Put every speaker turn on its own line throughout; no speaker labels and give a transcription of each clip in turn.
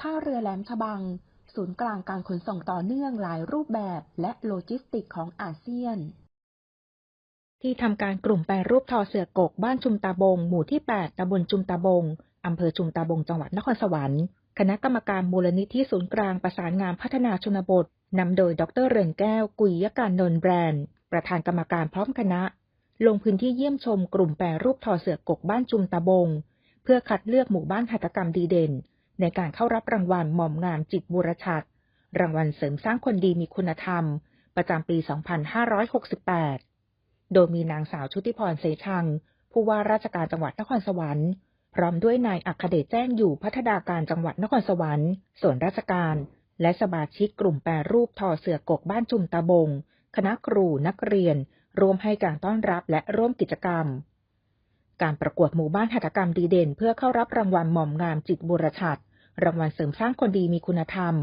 ท่าเรือแหลมฉบัง ศูนย์กลางการขนส่งต่อเนื่องหลายรูปแบบและโลจิสติกของอาเซียน ที่ทำการกลุ่มแปรรูปทอเสือกกบ้านชุมตาบง หมู่ที่ 8ตำบลชุมตาบงอำเภอชุมตาบงจังหวัดนครสวรรค์ คณะกรรมการมูลนิธิศูนย์กลางประสานงานพัฒนาชนบทนำโดยดรเรือนแก้ว กุยยการนนแบรนด์ ประธานกรรมการพร้อมคณะ ลงพื้นที่เยี่ยมชมกลุ่มแปรรูปทอเสือกกบ้านจุมตาบง เพื่อคัดเลือกหมู่บ้านหัตถกรรมดีเด่น ในการเข้ารับรางวัลหม่อมงามจิตบุรชัด รางวัลเสริมสร้างคนดีมีคุณธรรม ประจำปี 2568 โดยมีนางสาวชุติพรเสชัง ผู้ว่าราชการจังหวัดนครสวรรค์พร้อมด้วยนายอัคเดชแจ้งอยู่พัฒนาการจังหวัดนครสวรรค์ ส่วนราชการ และสมาชิกกลุ่มแปรรูปทอเสือกกบ้านจุมตาบง คณะครูนักเรียน ร่วมให้การต้อนรับและร่วมกิจกรรม การประกวดหมู่บ้านหัตถกรรมดีเด่น เพื่อเข้ารับรางวัลหม่อมงามจิตบุรชัด รางวัลเสริมสร้างคนดีมีคุณธรรม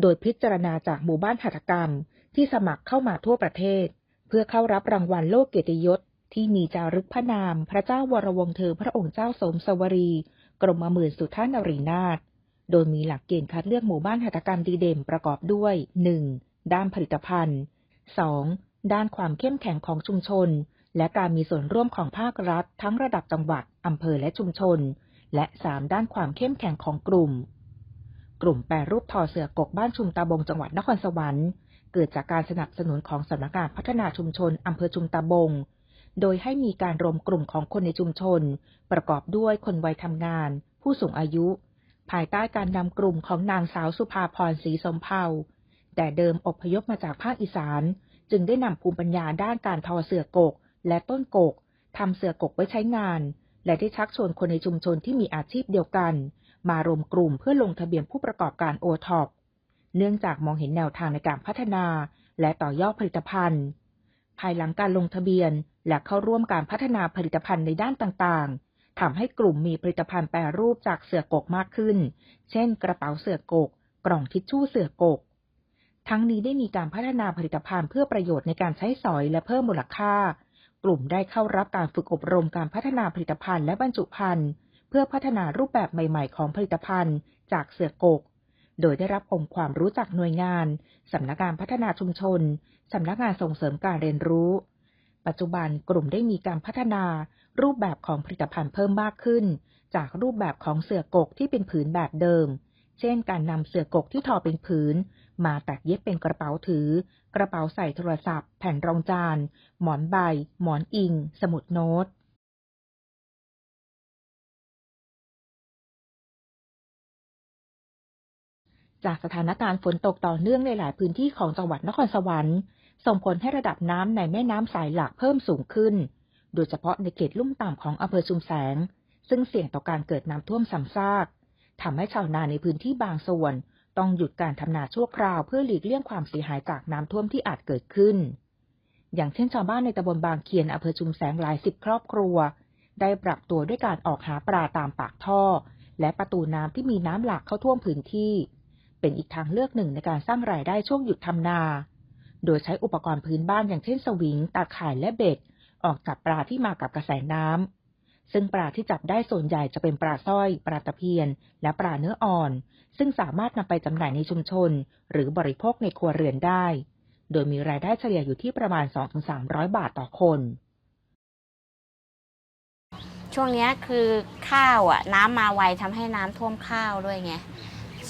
โดยพิจารณาจากหมู่บ้านหัตถกรรมที่สมัครเข้ามาทั่วประเทศ เพื่อเข้ารับรางวัลโลกเกียรติยศ ที่มีจารึกพระนาม พระเจ้าวรวงศ์เธอพระองค์เจ้าสมสวรี กรมหมื่นสุทานรีนาถโดยมีหลักเกณฑ์คัดเลือกหมู่บ้านหัตถกรรมดีเด่นประกอบด้วย 1. ด้านผลิตภัณฑ์ 2. ด้านความเข้มแข็งของชุมชน และการมีส่วนร่วมของภาครัฐ ทั้งระดับจังหวัด อำเภอและชุมชน และ 3. ด้านความเข้มแข็งของกลุ่ม กลุ่มแปรรูปทอเสือกกบ้านชุมตาบงจังหวัดนครสวรรค์ เกิดจากการสนับสนุนของสำนักงานพัฒนาชุมชนอำเภอชุมตาบง โดยให้มีการรวมกลุ่มของคนในชุมชน ประกอบด้วยคนวัยทำงาน ผู้สูงอายุ ภายใต้การนำกลุ่มของนางสาวสุภาพรศรีสมเภาแต่เดิมอพยพมาจากภาคอีสาน จึงได้นำภูมิปัญญาด้านการทอเสือกก และต้นกกทำเสือกกไว้ใช้งาน และได้ชักชวนคนในชุมชนที่มีอาชีพเดียวกัน มารวมกลุ่มเพื่อลงทะเบียนผู้ประกอบการโอท็อปเนื่องจากมองเห็นแนวทางในการพัฒนา และต่อยอดผลิตภัณฑ์ ภายหลังการลงทะเบียนและเข้าร่วมการพัฒนาผลิตภัณฑ์ในด้านต่างๆทำให้กลุ่มมีผลิตภัณฑ์แปรรูปจากเสือกกมากขึ้น เช่น กระเป๋าเสือกก กล่องทิชชู่เสือกก ทั้งนี้ได้มีการพัฒนาผลิตภัณฑ์เพื่อประโยชน์ในการใช้สอยและเพิ่มมูลค่า กลุ่มได้เข้ารับการฝึกอบรมการพัฒนาผลิตภัณฑ์และบรรจุภัณฑ์เพื่อพัฒนารูปแบบใหม่ ๆ ของผลิตภัณฑ์จากเสือกก โดยได้รับองค์ความรู้จากหน่วยงาน สำนักงานพัฒนาชุมชน สำนักงานส่งเสริมการเรียนรู้ ปัจจุบันกลุ่มได้มีการพัฒนารูปแบบของผลิตภัณฑ์เพิ่มมากขึ้น จากรูปแบบของเสือกกที่เป็นผืนแบบเดิม เช่น การนำเสือกกที่ทอเป็นผืน มาตัดเย็บเป็นกระเป๋าถือ กระเป๋าใส่โทรศัพท์ แผ่นรองจาน หมอนใบ หมอนอิง สมุดโน้ตจากสถานการณ์ฝนตกต่อเนื่องในหลายพื้นที่ของจังหวัดนครสวรรค์ ส่งผลให้ระดับน้ำในแม่น้ำสายหลักเพิ่มสูงขึ้น โดยเฉพาะในเขตลุ่มต่ำของอำเภอชุมแสง ซึ่งเสี่ยงต่อการเกิดน้ำท่วมซ้ำซากทำให้ชาวนาในพื้นที่บางส่วน ต้องหยุดการทำนาชั่วคราวเพื่อหลีกเลี่ยงความเสียหายจากน้ำท่วมที่อาจเกิดขึ้น อย่างเช่นชาวบ้านในตำบลบางเคียนอำเภอชุมแสงหลายสิบครอบครัว ได้ปรับตัวด้วยการออกหาปลาตามปากท่อ และประตูน้ำที่มีน้ำหลากเข้าท่วมพื้นที่ เป็นอีกทางเลือกหนึ่งในการสร้างรายได้ช่วงหยุดทำนา โดยใช้อุปกรณ์พื้นบ้านอย่างเช่นสวิง ตาข่ายและเบ็ด ออกจับปลาที่มากับกระแสน้ำ ซึ่งปลาที่จับได้ส่วนใหญ่จะเป็นปลาสร้อย ปลาตะเพียน และปลาเนื้ออ่อน ซึ่งสามารถนำไปจำหน่ายในชุมชน หรือบริโภคในครัวเรือนได้ โดยมีรายได้เฉลี่ยอยู่ที่ประมาณ 2-300 บาทต่อคน
ช่วงนี้คือข้าวอะน้ำมาไวทำให้น้ำท่วมข้าวด้วยไง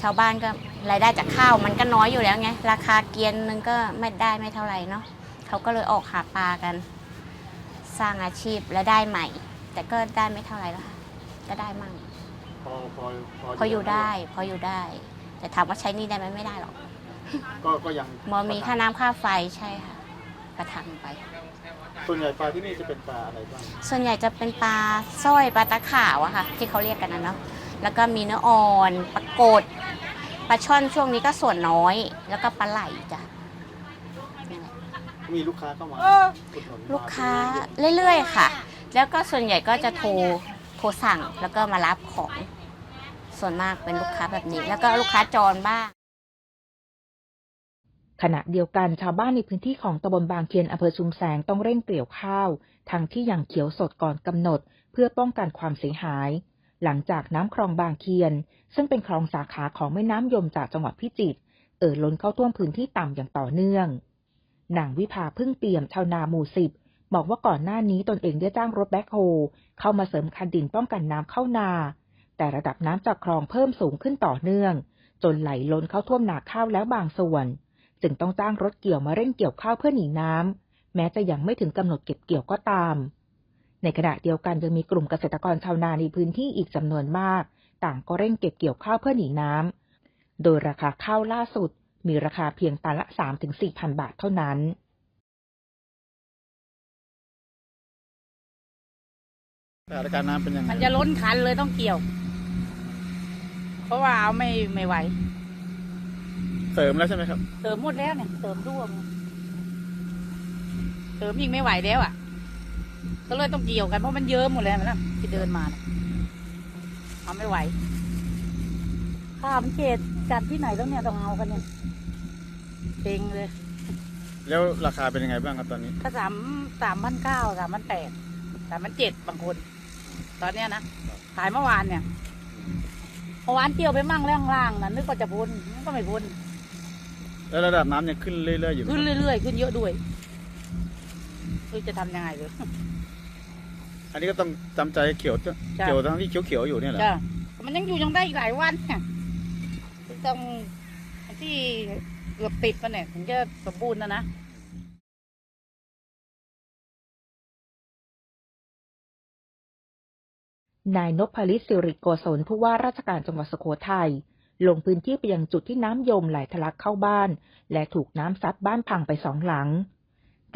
ชาวบ้านก็รายได้จากข้าวมันก็น้อยอยู่แล้วไง ราคาเกียนนึงก็ไม่ได้ไม่เท่าไหร่เนาะเขาก็เลยออกหาปลากัน สร้างอาชีพและได้ใหม่ แต่ก็ได้ไม่เท่าไหร่แล้วค่ะก็ได้มั่ง
พอพอ
พออยู่ได้พออยู่ได้ แต่ถามว่าใช้หนี่ได้ไหมไม่ได้หรอก
ก็ก็ยัง
มอมีค่าน้ำค่าไฟใช่ค่ะกระทังไป
ส่วนใหญ่ปลาที่นี่จะเป็นปลาอะไรบ้าง
ส่วนใหญ่จะเป็นปลาสร้อยปลาตะขาวอะค่ะ ที่เขาเรียกกันนะเนาะแล้วก็มีเนื้ออ่อนปลากดปลาช่อนช่วงนี้ก็ส่วนน้อย แล้วก็ปลาไหลจ้ะ
มีลูกค้าเข้ามาอุดหนุนม
ลูกค้าเรื่อยๆค่ะ แล้วก็ส่วนใหญ่ก็จะโทรโทรสั่งแล้วก็มารับของส่วนมากเป็นลูกค้าแบบนี้ แล้วก็ลูกค้าจรบ้าง
ขณะเดียวกันชาวบ้านในพื้นที่ของตำบลบางเคียนอำเภอชุมแสงต้องเร่งเกี่ยวข้าวทั้งที่ยังเขียวสดก่อนกำหนด เพื่อป้องกันความเสียหาย หลังจากน้ำคลองบางเคียน ซึ่งเป็นคลองสาขาของแม่น้ำยมจากจังหวัดพิจิตรเอ่อล้นเข้าท่วมพื้นที่ต่ำอย่างต่อเนื่องนางวิภาพึ่งเปี่ยมชาวนาหมู่สิบ บอกว่าก่อนหน้านี้ตนเองได้จ้างรถแบ็คโฮเข้ามาเสริมคันดินป้องกันน้ำเข้านา แต่ระดับน้ำจากคลองเพิ่มสูงขึ้นต่อเนื่อง จนไหลล้นเข้าท่วมนาข้าวแล้วบางส่วน จึงต้องจ้างรถเกี่ยวมาเร่งเกี่ยวข้าวเพื่อหนีน้ำแม้จะยังไม่ถึงกำหนดเก็บเกี่ยวก็ตาม ในขณะเดียวกันยังมีกลุ่มเกษตรกรชาวนาในพื้นที่อีกจำนวนมาก ต่างก็เร่งเก็บเกี่ยวข้าวเพื่อหนีน้ำโดยราคาข้าวล่าสุดมีราคาเพียงตันละ 3-4พันบาทเท่านั้น
สถานการณ์น้ำเป็นยังไง
มันจะล้นคันเลยต้องเกี่ยว เพราะว่าเอาไม่ไม่ไหว
เสริมแล้วใช่ไหมครับ
เติมหมดแล้วเนี่ยเติมร่วมเติมยิ่งไม่ไหวแล้วอะ ก็เลยต้องเกี่ยวกันเพราะมันเยิ้มหมดแล้วนะที่เดินมาน่ะเอาไม่ไหวข้าวมันเกตจัดที่ไหนแล้วเนี่ยต้องเอากันเนี่ยเต็งเลย
แล้วราคาเป็นยังไงบ้างครับตอนนี้
ก็สามสามพันเก้าสามพันแปดสามพันเจ็ดบางคน ตอนเนี้ยนะขายเมื่อวานเนี่ยเมื่อวานเกี่ยวไปมั่งแล้วข้างล่างนะนึกว่าจะพ้นมันก็ไม่พ้น
แล้วระดับน้ำยังขึ้นเรื่อยๆอยู่ไหม
ขึ้นเรื่อยๆ ขึ้นเยอะด้วยคือจะทำยังไงเลย
อันนี้ก็ต้องจำใจเขียว
จ้ะ
เขียวทั้งที่เขียวๆอยู่เนี่ยแหละ
จ้ะมันยังอยู่ยังได้อีกหลายวันเนี่ยต้องที่เกือบติดมันเนี่ยถึงจะสมบูรณ์นะนะ
นายนพลิตสิริโกศลผู้ว่าราชการจังหวัดสุโขทัยลงพื้นที่ไปยังจุดที่น้ำยมไหลทะลักเข้าบ้าน และถูกน้ำซัดบ้านพังไปสองหลัง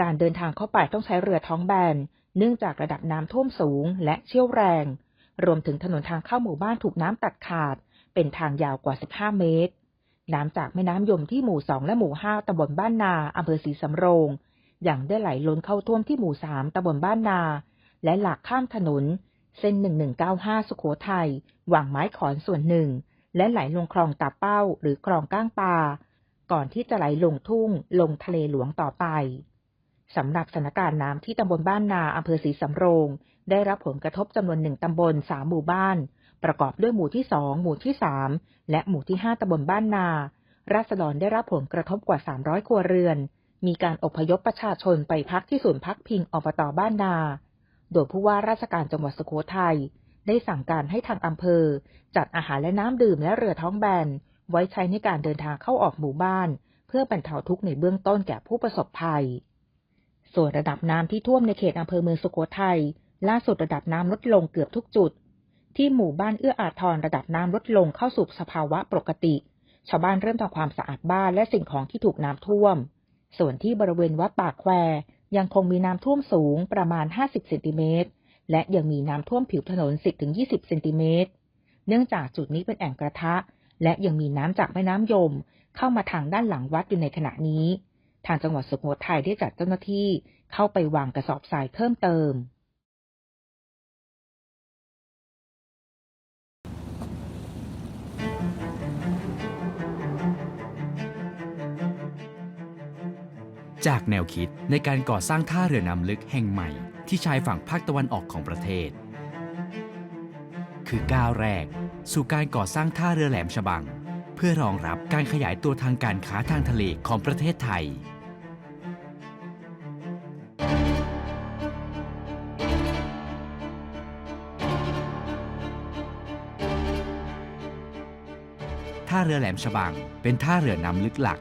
การเดินทางเข้าไปต้องใช้เรือท้องแบน เนื่องจากระดับน้ำท่วมสูงและเชี่ยวแรง รวมถึงถนนทางเข้าหมู่บ้านถูกน้ำตัดขาด เป็นทางยาวกว่า 15 เมตร น้ำจากแม่น้ำยมที่หมู่2และหมู่5ตำบลบ้านนาอำเภอศรีสำโรงอย่างได้ไหลล้นเข้าท่วมที่หมู่3ตำบลบ้านนา และหลากข้ามถนน เส้น 1195 สุโขทัยหว่างไม้ขอนส่วนหนึ่ง และไหลลงคลองตาเป้าหรือคลองก้างปลาก่อนที่จะไหลลงทุ่งลงทะเลหลวงต่อไปสำหรับสถานการณ์น้ำที่ตำบลบ้านนาอำเภอศรีสำโรง ได้รับผลกระทบจำนวนหนึ่งตำบลสามหมู่บ้าน ประกอบด้วยหมู่ที่สองหมู่ที่สามและหมู่ที่ห้าตำบลบ้านนา ราษฎรได้รับผลกระทบกว่า 300 ครัวเรือน มีการอพยพประชาชนไปพักที่ศูนย์พักพิงอบตบ้านนา โดยผู้ว่าราชการจังหวัดสุโขทัยได้สั่งการให้ทางอำเภอ จัดอาหารและน้ำดื่มและเรือท้องแบน ไว้ใช้ในการเดินทางเข้าออกหมู่บ้าน เพื่อบรรเทาทุกข์ในเบื้องต้นแก่ผู้ประสบภัย ส่วนระดับน้ำที่ท่วมในเขตอำเภอเมืองสุโขทัยล่าสุดระดับน้ำลดลงเกือบทุกจุด ที่หมู่บ้านเอื้ออาทรระดับน้ำลดลงเข้าสู่สภาวะปกติ ชาวบ้านเริ่มทำความสะอาดบ้านและสิ่งของที่ถูกน้ำท่วม ส่วนที่บริเวณวัดปากแคว ยังคงมีน้ำท่วมสูงประมาณ 50 เซนติเมตร และยังมีน้ำท่วมผิวถนน 10-20 เซนติเมตร เนื่องจากจุดนี้เป็นแอ่งกระทะ และยังมีน้ำจากแม่น้ำยม เข้ามาทางด้านหลังวัดอยู่ในขณะนี้ ทางจังหวัดสุโขทัยได้จัดเจ้าหน้าที่เข้าไปวางกระสอบทรายเพิ่มเติม
จากแนวคิดในการก่อสร้างท่าเรือน้ำลึกแห่งใหม่ ที่ชายฝั่งภาคตะวันออกของประเทศ คือก้าวแรก สู่การก่อสร้างท่าเรือแหลมฉบัง เพื่อรองรับการขยายตัวทางการค้าทางทะเลของประเทศไทย ท่าเรือแหลมฉบังเป็นท่าเรือน้ำลึกหลัก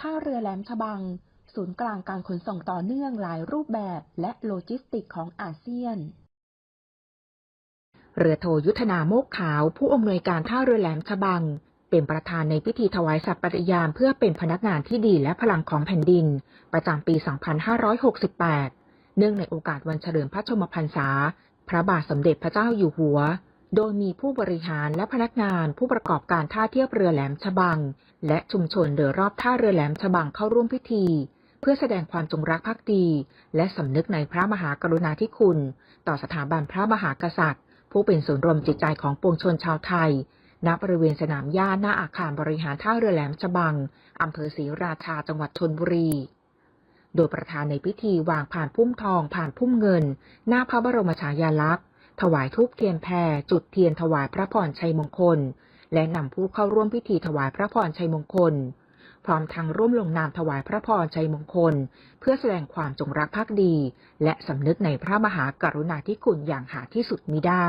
ท่าเรือแหลมฉบัง ศูนย์กลางการขนส่งต่อเนื่องหลายรูปแบบและโลจิสติกของอาเซียน เรือโทยุทธนาโมกขาว ผู้อำนวยการท่าเรือแหลมฉบัง เป็นประธานในพิธีถวายสัตย์ปฏิญาณเพื่อเป็นพนักงานที่ดีและพลังของแผ่นดิน ประจำปี 2568 เนื่องในโอกาสวันเฉลิมพระชนมพรรษา พระบาทสมเด็จพระเจ้าอยู่หัว โดยมีผู้บริหารและพนักงานผู้ประกอบการท่าเทียบเรือแหลมฉบัง และชุมชนโดยรอบท่าเรือแหลมฉบังเข้าร่วมพิธี เพื่อแสดงความจงรักภักดี และสำนึกในพระมหากรุณาธิคุณ ต่อสถาบันพระมหากษัตริย์ ผู้เป็นศูนย์รวมจิตใจของปวงชนชาวไทยณบริเวณสนามหญ้าหน้าอาคารบริหารท่าเรือแหลมฉบังอำเภอศรีราชาจังหวัดชนบุรีโดยประธานในพิธีวางผ่านพุ่มทองผ่านพุ่มเงิน หน้าพระบรมฉายาลักษณ์ ถวายทูปเทียนแพรจุดเทียนถวายพระพรชัยมงคล และนำผู้เข้าร่วมพิธีถวายพระพรชัยมงคล พร้อมทั้งร่วมลงนามถวายพระพรชัยมงคล เพื่อแสดงความจงรักภักดี และสำนึกในพระมหากรุณาธิคุณอย่างหาที่สุดมิได้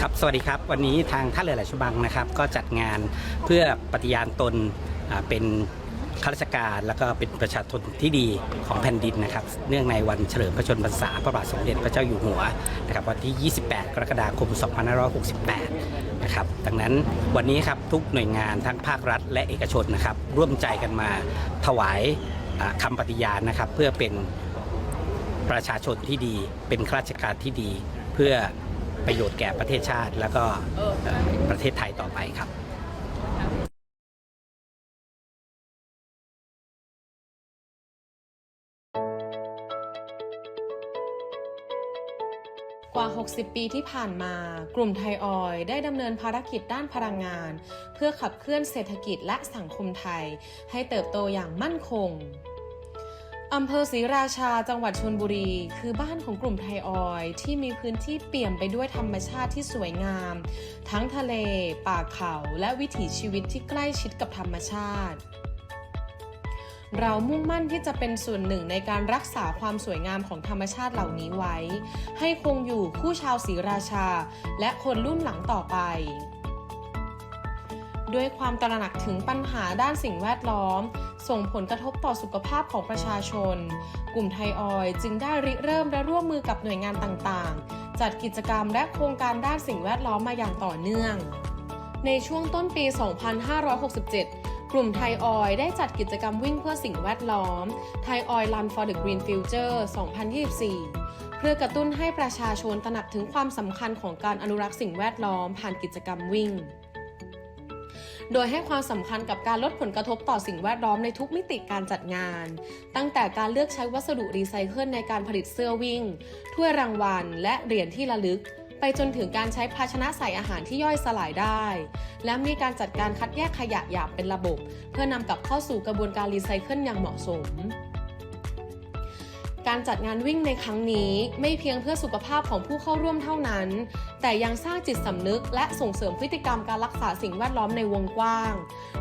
ครับ สวัสดีครับ วันนี้ทางท่าเรือแหลมฉบังนะครับ ก็จัดงานเพื่อปฏิญาณตนเป็น ข้าราชการแล้วก็เป็นประชาชนที่ดีของแผ่นดินนะครับ เนื่องในวันเฉลิมพระชนมพรรษาพระบาทสมเด็จพระเจ้าอยู่หัวนะครับวันที่ 28 กรกฎาคม 2568 นะครับ ดังนั้นวันนี้ครับทุกหน่วยงานทั้งภาครัฐและเอกชนนะครับ ร่วมใจกันมาถวายอ่าคำปฏิญาณนะครับ เพื่อเป็นประชาชนที่ดี เป็นข้าราชการที่ดี เพื่อประโยชน์แก่ประเทศชาติ แล้วก็ประเทศไทยต่อไปครับ
60 ปีที่ผ่านมา กลุ่มไทยออยได้ดำเนินภารกิจด้านพลังงาน เพื่อขับเคลื่อนเศรษฐกิจและสังคมไทย ให้เติบโตอย่างมั่นคงอำเภอศรีราชาจังหวัดชนบุรี คือบ้านของกลุ่มไทยออยที่มีพื้นที่เปี่ยมไปด้วยธรรมชาติที่สวยงาม ทั้งทะเล ป่าเขา และวิถีชีวิตที่ใกล้ชิดกับธรรมชาติ เรามุ่งมั่นที่จะเป็นส่วนหนึ่งในการรักษาความสวยงามของธรรมชาติเหล่านี้ไว้ ให้คงอยู่คู่ชาวศรีราชา และคนรุ่นหลังต่อไป ด้วยความตระหนักถึงปัญหาด้านสิ่งแวดล้อม ส่งผลกระทบต่อสุขภาพของประชาชน กลุ่มไทยออยจึงได้ริเริ่มและร่วมมือกับหน่วยงานต่างๆ จัดกิจกรรมและโครงการด้านสิ่งแวดล้อมมาอย่างต่อเนื่อง ในช่วงต้นปี 2567 กลุ่มไทยออยได้จัดกิจกรรมวิ่งเพื่อสิ่งแวดล้อมไทยออยล์ Run for the Green Future 2024 เพื่อกระตุ้นให้ประชาชนตระหนักถึงความสำคัญของการอนุรักษ์สิ่งแวดล้อมผ่านกิจกรรมวิ่ง โดยให้ความสำคัญกับการลดผลกระทบต่อสิ่งแวดล้อมในทุกมิติการจัดงาน ตั้งแต่การเลือกใช้วัสดุรีไซเคิลในการผลิตเสื้อวิ่ง ถ้วยรางวัล และเหรียญที่ระลึกไปจนถึงการใช้ภาชนะใส่อาหารที่ย่อยสลายได้ และมีการจัดการคัดแยกขยะอย่างเป็นระบบ เพื่อนำกลับเข้าสู่กระบวนการรีไซเคิลอย่างเหมาะสมการจัดงานวิ่งในครั้งนี้ไม่เพียงเพื่อสุขภาพของผู้เข้าร่วมเท่านั้น แต่ยังสร้างจิตสำนึกและส่งเสริมพฤติกรรมการรักษาสิ่งแวดล้อมในวงกว้าง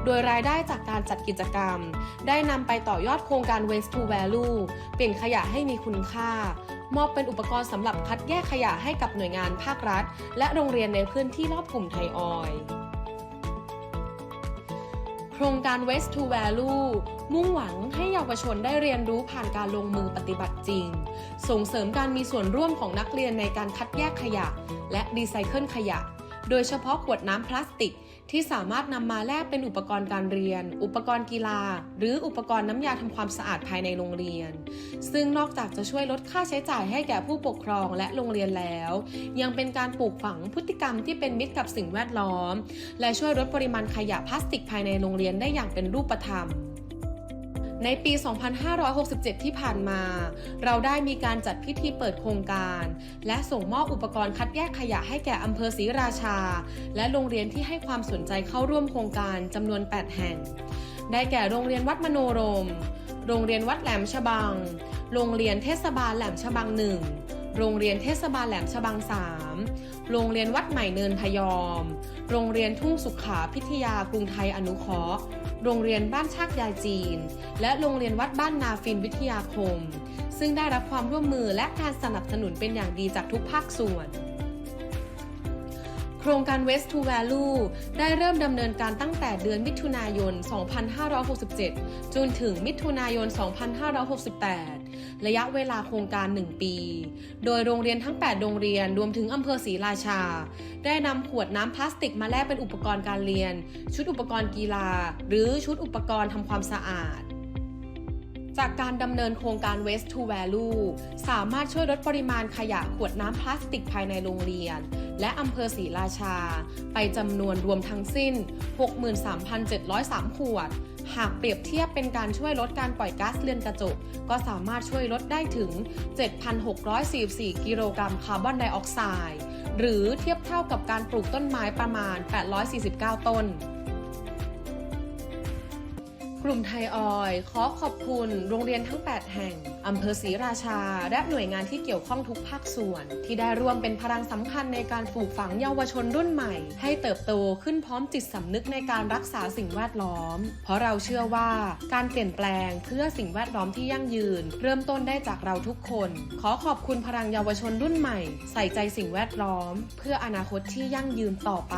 โดยรายได้จากการจัดกิจกรรม ได้นำไปต่อยอดโครงการ Waste to Value เปลี่ยนขยะให้มีคุณค่า มอบเป็นอุปกรณ์สำหรับคัดแยกขยะให้กับหน่วยงานภาครัฐ และโรงเรียนในพื้นที่รอบกลุ่มไทยออย โครงการ Waste to Value มุ่งหวังให้เยาวชนได้เรียนรู้ผ่านการลงมือปฏิบัติจริง ส่งเสริมการมีส่วนร่วมของนักเรียนในการคัดแยกขยะ และรีไซเคิลขยะ โดยเฉพาะขวดน้ำพลาสติก ที่สามารถนำมาแลกเป็นอุปกรณ์การเรียน อุปกรณ์กีฬา หรืออุปกรณ์น้ำยาทำความสะอาดภายในโรงเรียน ซึ่งนอกจากจะช่วยลดค่าใช้จ่ายให้แก่ผู้ปกครองและโรงเรียนแล้ว ยังเป็นการปลูกฝังพฤติกรรมที่เป็นมิตรกับสิ่งแวดล้อม และช่วยลดปริมาณขยะพลาสติกภายในโรงเรียนได้อย่างเป็นรูปธรรม ในปี 2567 ที่ผ่านมา เราได้มีการจัดพิธีเปิดโครงการ และส่งมอบอุปกรณ์คัดแยกขยะให้แก่อำเภอศรีราชา และโรงเรียนที่ให้ความสนใจเข้าร่วมโครงการจำนวน 8 แห่ง ได้แก่โรงเรียนวัดมโนรม โรงเรียนวัดแหลมฉบัง โรงเรียนเทศบาลแหลมฉบังหนึ่ง โรงเรียนเทศบาลแหลมฉบังสามโรงเรียนวัดใหม่เนินพยอม โรงเรียนทุ่งสุขาพิทยากรุงไทยอนุเคราะห์ โรงเรียนบ้านชากยายจีน และโรงเรียนวัดบ้านนาฟินวิทยาคม ซึ่งได้รับความร่วมมือและการสนับสนุนเป็นอย่างดีจากทุกภาคส่วนโครงการ West to Value ได้เริ่มดำเนินการตั้งแต่เดือนมิถุนายน 2567 จนถึงมิถุนายน 2568 ระยะเวลาโครงการ 1 ปี โดยโรงเรียนทั้ง 8 โรงเรียนรวมถึงอำเภอศรีราชา ได้นำขวดน้ำพลาสติกมาแลกเป็นอุปกรณ์การเรียน ชุดอุปกรณ์กีฬา หรือชุดอุปกรณ์ทำความสะอาด จากการดำเนินโครงการ Waste to Value สามารถช่วยลดปริมาณขยะขวดน้ำพลาสติกภายในโรงเรียน และอำเภอศรีราชา ไปจำนวนรวมทั้งสิ้น 63,703 ขวด หากเปรียบเทียบเป็นการช่วยลดการปล่อยก๊าซเรือนกระจก ก็สามารถช่วยลดได้ถึง 7,644 กิโลกรัมคาร์บอนไดออกไซด์ หรือเทียบเท่ากับการปลูกต้นไม้ประมาณ 849 ต้น ลุ่มไทยออยขอขอบคุณโรงเรียนทั้ง 8 แห่ง อำเภอศรีราชา และหน่วยงานที่เกี่ยวข้องทุกภาคส่วน ที่ได้ร่วมเป็นพลังสำคัญในการปลูกฝังเยาวชนรุ่นใหม่ ให้เติบโตขึ้นพร้อมจิตสำนึกในการรักษาสิ่งแวดล้อม เพราะเราเชื่อว่าการเปลี่ยนแปลงเพื่อสิ่งแวดล้อมที่ยั่งยืน เริ่มต้นได้จากเราทุกคน ขอขอบคุณพลังเยาวชนรุ่นใหม่ ใส่ใจสิ่งแวดล้อม เพื่ออนาคตที่ยั่งยืนต่อไป